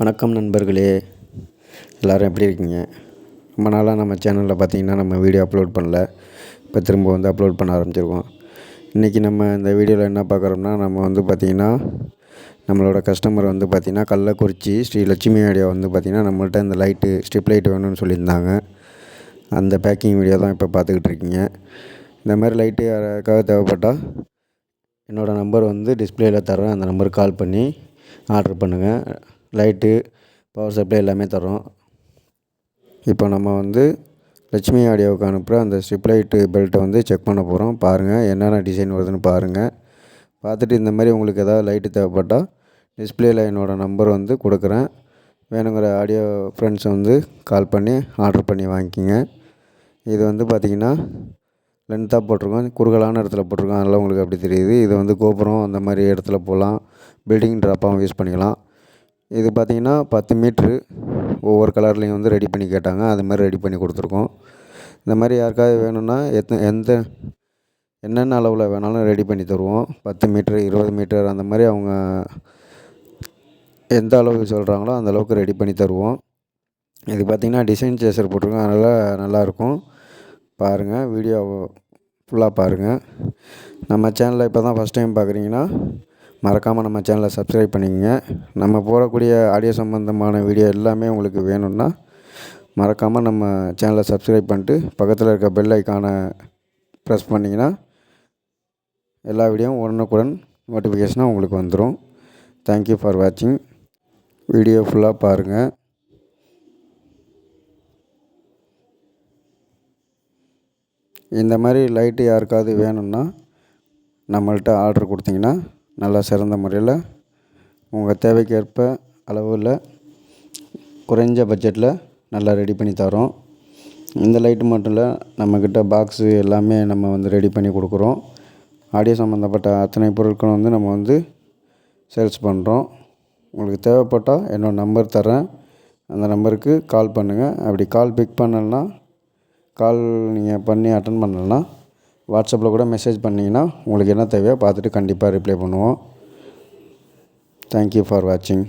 வணக்கம் நண்பர்களே. எல்லோரும் எப்படி இருக்கீங்க? ரொம்ப நாளாக நம்ம சேனலில் பார்த்தீங்கன்னா நம்ம வீடியோ அப்லோட் பண்ணல. இப்போ திரும்ப வந்து அப்லோட் பண்ண ஆரம்பிச்சிருக்கோம். இன்றைக்கி நம்ம இந்த வீடியோவில் என்ன பார்க்குறோம்னா நம்ம வந்து பார்த்திங்கன்னா நம்மளோட கஸ்டமர் வந்து பார்த்திங்கன்னா கள்ளக்குறிச்சி ஸ்ரீ லட்சுமி ஐடியா வந்து பார்த்திங்கன்னா நம்மள்ட்ட இந்த லைட்டு ஸ்ட்ரிப் லைட் வேணும்னு சொல்லியிருந்தாங்க. அந்த பேக்கிங் வீடியோ தான் இப்போ பார்த்துக்கிட்டு இருக்கீங்க. இந்த மாதிரி லைட்டு யாருக்காவது தேவைப்பட்டால் என்னோடய நம்பர் வந்து டிஸ்பிளேயில் தரேன் அந்த நம்பருக்கு கால் பண்ணி ஆர்டர் பண்ணுங்கள் லைட்டு பவர் சப்ளை எல்லாமே தரோம் இப்போ நம்ம வந்து லட்சுமி ஆடியோவுக்கு அனுப்புகிற அந்த ஸ்ட்ரிப் லைட்டு பெல்ட்டை வந்து செக் பண்ண போகிறோம் பாருங்கள் என்னென்ன டிசைன் வருதுன்னு பாருங்கள் பார்த்துட்டு இந்த மாதிரி உங்களுக்கு எதாவது லைட்டு தேவைப்பட்டால் டிஸ்பிளேயில் என்னோடய நம்பர் வந்து கொடுக்குறேன். வேணுங்கிற ஆடியோ ஃப்ரெண்ட்ஸை வந்து கால் பண்ணி ஆர்டர் பண்ணி வாங்கிக்கிங்க. இது வந்து பார்த்திங்கன்னா லென்த்தாக போட்டிருக்கோம். குறுகலான இடத்துல போட்டிருக்கோம். அதெல்லாம் உங்களுக்கு அப்படி தெரியுது. இது வந்து கோபுரம் அந்த மாதிரி இடத்துல போகலாம் பில்டிங் ட்ராப்பாகவும் யூஸ் பண்ணிக்கலாம். இது பார்த்திங்கன்னா பத்து மீட்ரு ஒவ்வொரு கலர்லேயும் வந்து ரெடி பண்ணி கேட்டாங்க. அது மாதிரி ரெடி பண்ணி கொடுத்துருக்கோம். இந்த மாதிரி யாருக்காவது வேணும்னா எத்தனை எந்த என்னென்ன அளவில் வேணாலும் ரெடி பண்ணி தருவோம். பத்து மீட்ரு இருபது மீட்டர் அந்த மாதிரி அவங்க எந்த அளவுக்கு சொல்கிறாங்களோ அந்த அளவுக்கு ரெடி பண்ணி தருவோம். இது பார்த்திங்கன்னா டிசைன் சேசர் போட்டிருக்கோம். அதனால் நல்லாயிருக்கும் பாருங்கள் வீடியோ ஃபுல்லாக பாருங்கள் நம்ம சேனலில் இப்போ தான் ஃபஸ்ட் டைம் பார்க்குறீங்கன்னா மறக்காமல் நம்ம சேனலை சப்ஸ்கிரைப் பண்ணிக்கங்க. நம்ம போடக்கூடிய ஆடியோ சம்மந்தமான வீடியோ எல்லாமே உங்களுக்கு வேணும்னா மறக்காமல் நம்ம சேனலை சப்ஸ்கிரைப் பண்ணிட்டு பக்கத்தில் இருக்க பெல் ஐக்கானை ப்ரெஸ் பண்ணிங்கன்னா எல்லா வீடியோவும் உடனுக்குடன் நோட்டிஃபிகேஷனாக உங்களுக்கு வந்துடும் தேங்க்யூ ஃபார் வாட்சிங் வீடியோ ஃபுல்லாக பாருங்கள் இந்த மாதிரி லைட்டு யாருக்காவது வேணும்னா நம்மள்கிட்ட ஆர்டர் கொடுத்தீங்கன்னா நல்லா சிறந்த முறையில் உங்கள் தேவைக்கேற்ப அளவில் குறைஞ்ச பட்ஜெட்டில் நல்லா ரெடி பண்ணி தரோம். இந்த லைட்டு மட்டும் இல்லை நம்மக்கிட்ட பாக்ஸு எல்லாமே நம்ம வந்து ரெடி பண்ணி கொடுக்குறோம். ஆடியோ சம்மந்தப்பட்ட அத்தனை பொருட்களும் வந்து நம்ம வந்து சேல்ஸ் பண்ணுறோம் உங்களுக்கு தேவைப்பட்டால் என்னோடய நம்பர் தரேன் அந்த நம்பருக்கு கால் பண்ணுங்கள் அப்படி கால் பிக் பண்ணலைன்னா கால் நீங்கள் பண்ணி அட்டன் பண்ணலைன்னா வாட்ஸ்அப்பில் கூட மெசேஜ் பண்ணிங்கன்னா உங்களுக்கு என்ன தேவையோ பார்த்துட்டு கண்டிப்பாக ரிப்ளை பண்ணுவோம். தேங்க்யூ ஃபார் வாட்சிங்